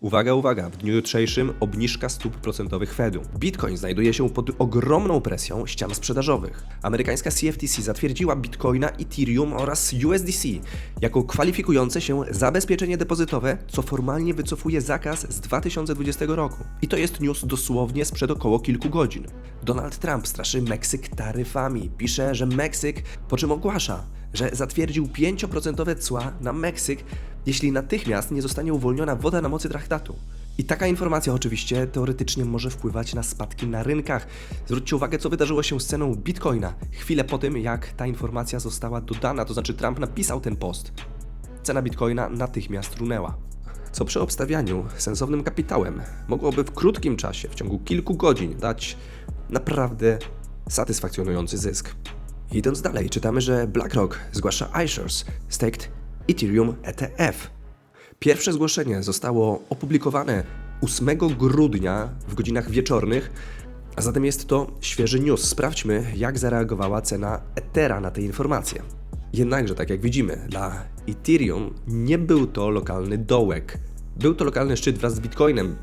Uwaga, uwaga, w dniu jutrzejszym obniżka stóp procentowych Fedu. Bitcoin znajduje się pod ogromną presją ścian sprzedażowych. Amerykańska CFTC zatwierdziła Bitcoina, Ethereum oraz USDC jako kwalifikujące się zabezpieczenie depozytowe, co formalnie wycofuje zakaz z 2020 roku. I to jest news dosłownie sprzed około kilku godzin. Donald Trump straszy Meksyk taryfami. Pisze, że Meksyk, po czym ogłasza, że zatwierdził 5% cła na Meksyk, jeśli natychmiast nie zostanie uwolniona woda na mocy traktatu. I taka informacja oczywiście teoretycznie może wpływać na spadki na rynkach. Zwróćcie uwagę, co wydarzyło się z ceną bitcoina chwilę po tym, jak ta informacja została dodana, to znaczy Trump napisał ten post. Cena bitcoina natychmiast runęła. Co przy obstawianiu sensownym kapitałem mogłoby w krótkim czasie, w ciągu kilku godzin, dać naprawdę satysfakcjonujący zysk. Idąc dalej, czytamy, że BlackRock zgłasza iShares Staked Ethereum ETF. Pierwsze zgłoszenie zostało opublikowane 8 grudnia w godzinach wieczornych, a zatem jest to świeży news. Sprawdźmy, jak zareagowała cena Ethera na te informacje. Jednakże, tak jak widzimy, dla Ethereum nie był to lokalny dołek. Był to lokalny szczyt wraz z Bitcoinem.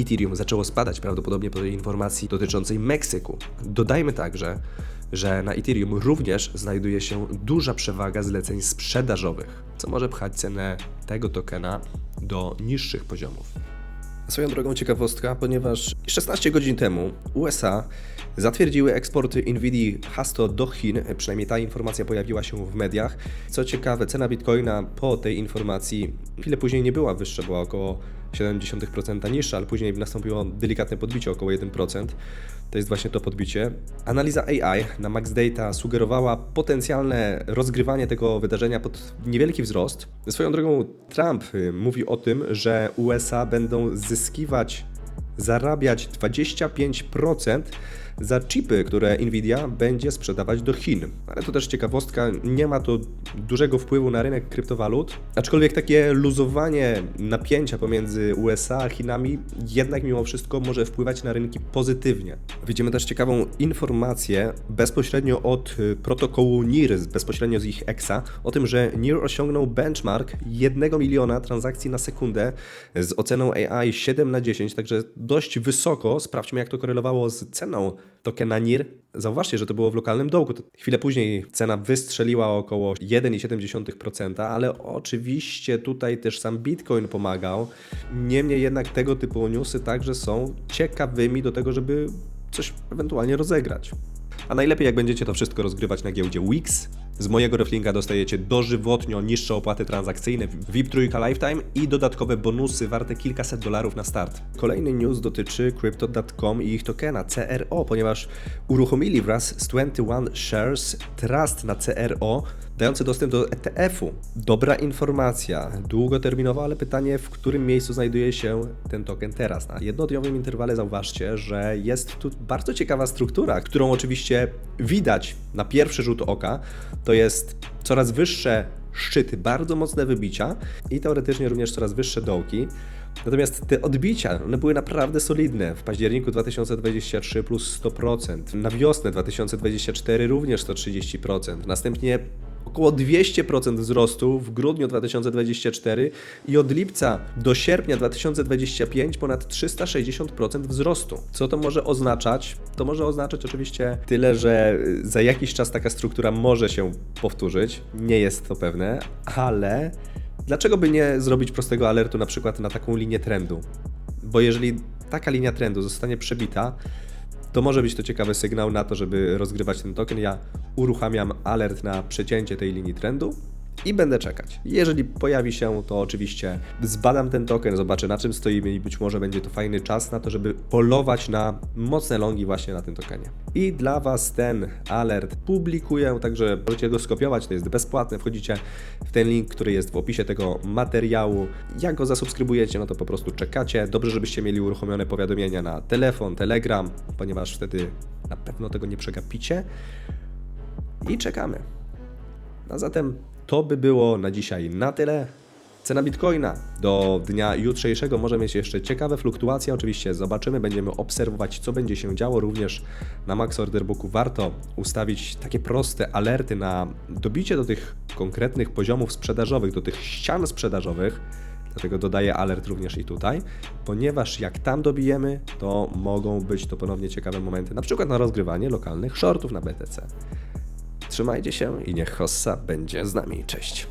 Ethereum zaczęło spadać prawdopodobnie po tej informacji dotyczącej Meksyku. Dodajmy także, że na Ethereum również znajduje się duża przewaga zleceń sprzedażowych, co może pchać cenę tego tokena do niższych poziomów. Swoją drogą ciekawostka, ponieważ 16 godzin temu USA zatwierdziły eksporty Nvidia Hasto do Chin, przynajmniej ta informacja pojawiła się w mediach. Co ciekawe, cena Bitcoina po tej informacji chwilę później nie była wyższa, była około 0,7% niższa, ale później nastąpiło delikatne podbicie, około 1%. To jest właśnie to podbicie. Analiza AI na Max Data sugerowała potencjalne rozgrywanie tego wydarzenia pod niewielki wzrost. Swoją drogą Trump y, mówi o tym, że USA będą zyskiwać zarabiać 25% za chipy, które Nvidia będzie sprzedawać do Chin. Ale to też ciekawostka, nie ma to dużego wpływu na rynek kryptowalut, aczkolwiek takie luzowanie napięcia pomiędzy USA a Chinami jednak mimo wszystko może wpływać na rynki pozytywnie. Widzimy też ciekawą informację bezpośrednio od y, protokołu NIR, bezpośrednio z ich EXA, o tym, że NIR osiągnął benchmark 1 miliona transakcji na sekundę z oceną AI 7 na 10, także dość wysoko. Sprawdźmy, jak to korelowało z ceną tokena NIR. Zauważcie, że to było w lokalnym dołku. Chwilę później cena wystrzeliła około 1,7%, ale oczywiście tutaj też sam Bitcoin pomagał. Niemniej jednak tego typu newsy także są ciekawymi do tego, żeby coś ewentualnie rozegrać. A najlepiej jak będziecie to wszystko rozgrywać na giełdzie Wix. Z mojego reflinga dostajecie dożywotnio niższe opłaty transakcyjne VIP Trójka Lifetime i dodatkowe bonusy warte kilkaset dolarów na start. Kolejny news dotyczy Crypto.com i ich tokena CRO, ponieważ uruchomili wraz z 21 Shares Trust na CRO, dający dostęp do ETF-u. Dobra informacja, długoterminowa, ale pytanie, w którym miejscu znajduje się ten token teraz. Na jednodniowym interwale zauważcie, że jest tu bardzo ciekawa struktura, którą oczywiście widać na pierwszy rzut oka. To jest coraz wyższe szczyty, bardzo mocne wybicia i teoretycznie również coraz wyższe dołki. Natomiast te odbicia, one były naprawdę solidne. W październiku 2023 plus 100%, na wiosnę 2024 również 130%, następnie około 200% wzrostu w grudniu 2024 i od lipca do sierpnia 2025 ponad 360% wzrostu. Co to może oznaczać? To może oznaczać oczywiście tyle, że za jakiś czas taka struktura może się powtórzyć. Nie jest to pewne, ale dlaczego by nie zrobić prostego alertu na przykład na taką linię trendu? Bo jeżeli taka linia trendu zostanie przebita, to może być to ciekawy sygnał na to, żeby rozgrywać ten token. Ja uruchamiam alert na przecięcie tej linii trendu i będę czekać. Jeżeli pojawi się, to oczywiście zbadam ten token, zobaczę na czym stoimy i być może będzie to fajny czas na to, żeby polować na mocne longi właśnie na tym tokenie. I dla Was ten alert publikuję, także możecie go skopiować, to jest bezpłatne, wchodzicie w ten link, który jest w opisie tego materiału. Jak go zasubskrybujecie, no to po prostu czekacie. Dobrze, żebyście mieli uruchomione powiadomienia na telefon, telegram, ponieważ wtedy na pewno tego nie przegapicie. I czekamy. A zatem to by było na dzisiaj na tyle. Cena bitcoina do dnia jutrzejszego może mieć jeszcze ciekawe fluktuacje. Oczywiście zobaczymy, będziemy obserwować, co będzie się działo. Również na Max Order Booku warto ustawić takie proste alerty na dobicie do tych konkretnych poziomów sprzedażowych, do tych ścian sprzedażowych Dlatego dodaję alert również i tutaj, ponieważ jak tam dobijemy, to mogą być to ponownie ciekawe momenty, na przykład na rozgrywanie lokalnych shortów na BTC. Trzymajcie się i niech Hossa będzie z nami. Cześć.